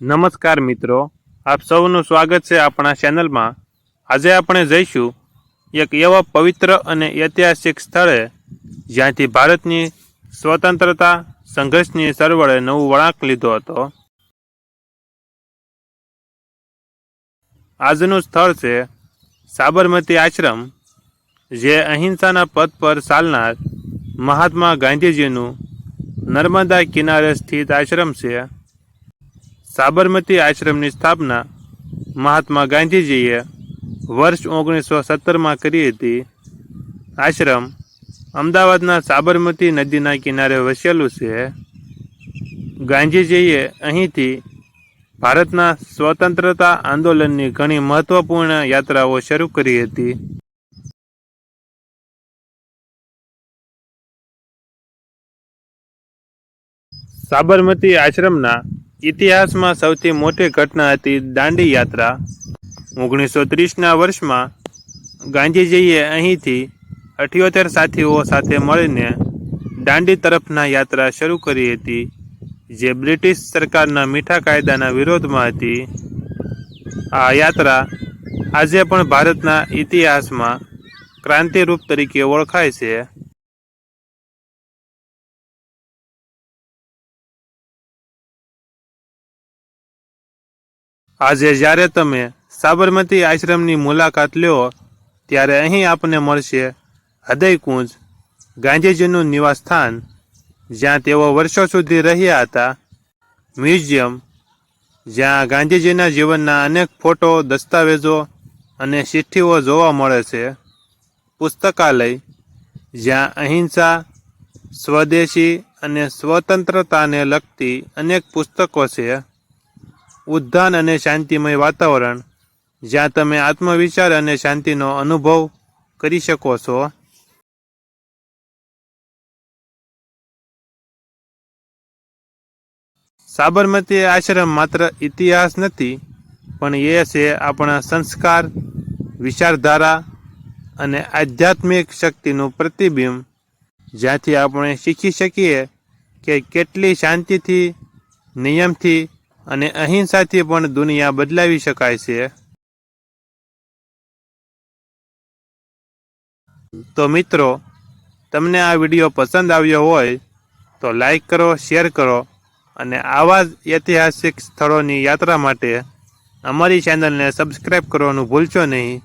નમસ્કાર મિત્રો, આપ સૌનું સ્વાગત છે આપણા ચેનલમાં. આજે આપણે જઈશું એક એવા પવિત્ર અને ઐતિહાસિક સ્થળે જ્યાંથી ભારતની સ્વતંત્રતા સંઘર્ષની સરવળે નવું વળાંક લીધો હતો. આજનું સ્થળ છે સાબરમતી આશ્રમ, જે અહિંસાના પદ પર ચાલનાર મહાત્મા ગાંધીજીનું નર્મદા કિનારે સ્થિત આશ્રમ છે. સાબરમતી આશ્રમની સ્થાપના મહાત્મા ગાંધીજીએ વર્ષ ઓગણીસો સત્તરમાં કરી હતી. આશ્રમ અમદાવાદના સાબરમતી નદીના કિનારે વસેલું છે. ગાંધીજીએ અહીંથી ભારતના સ્વતંત્રતા આંદોલનની ઘણી મહત્વપૂર્ણ યાત્રાઓ શરૂ કરી હતી. સાબરમતી આશ્રમના ઇતિહાસમાં સૌથી મોટી ઘટના હતી દાંડી યાત્રા. ઓગણીસો ત્રીસના વર્ષમાં ગાંધીજીએ અહીંથી અઠ્યોતેર સાથીઓ સાથે મળીને દાંડી તરફના યાત્રા શરૂ કરી હતી, જે બ્રિટિશ સરકારના મીઠા કાયદાના વિરોધમાં હતી. આ યાત્રા આજે પણ ભારતના ઇતિહાસમાં ક્રાંતિરૂપ તરીકે ઓળખાય છે. આજે જ્યારે તમે સાબરમતી આશ્રમની મુલાકાત લ્યો ત્યારે અહીં આપને મળશે હૃદયકુંજ, ગાંધીજીનું નિવાસસ્થાન, જ્યાં તેઓ વર્ષો સુધી રહ્યા હતા. મ્યુઝિયમ, જ્યાં ગાંધીજીના જીવનના અનેક ફોટો, દસ્તાવેજો અને ચિઠ્ઠીઓ જોવા મળે છે. પુસ્તકાલય, જ્યાં અહિંસા, સ્વદેશી અને સ્વતંત્રતાને લગતી અનેક પુસ્તકો છે. ઉદ્યાન અને શાંતિમય વાતાવરણ, જ્યાં તમે આત્મવિચાર અને શાંતિનો અનુભવ કરી શકો છો. સાબરમતી આશ્રમ માત્ર ઇતિહાસ નથી, પણ એ છે આપણા સંસ્કાર, વિચારધારા અને આધ્યાત્મિક શક્તિનું પ્રતિબિંબ. જ્યાંથી આપણે શીખી શકીએ કે કેટલી શાંતિથી, નિયમથી અને અહિંસાથી પણ દુનિયા બદલાવી શકાય છે. તો મિત્રો, તમને આ વીડિયો પસંદ આવ્યો હોય, તો લાઈક કરો, શેર કરો, અને આવા જ ઐતિહાસિક સ્થળોની યાત્રા માટે અમારી ચેનલને સબસ્ક્રાઈબ કરવાનું ભૂલશો નહીં.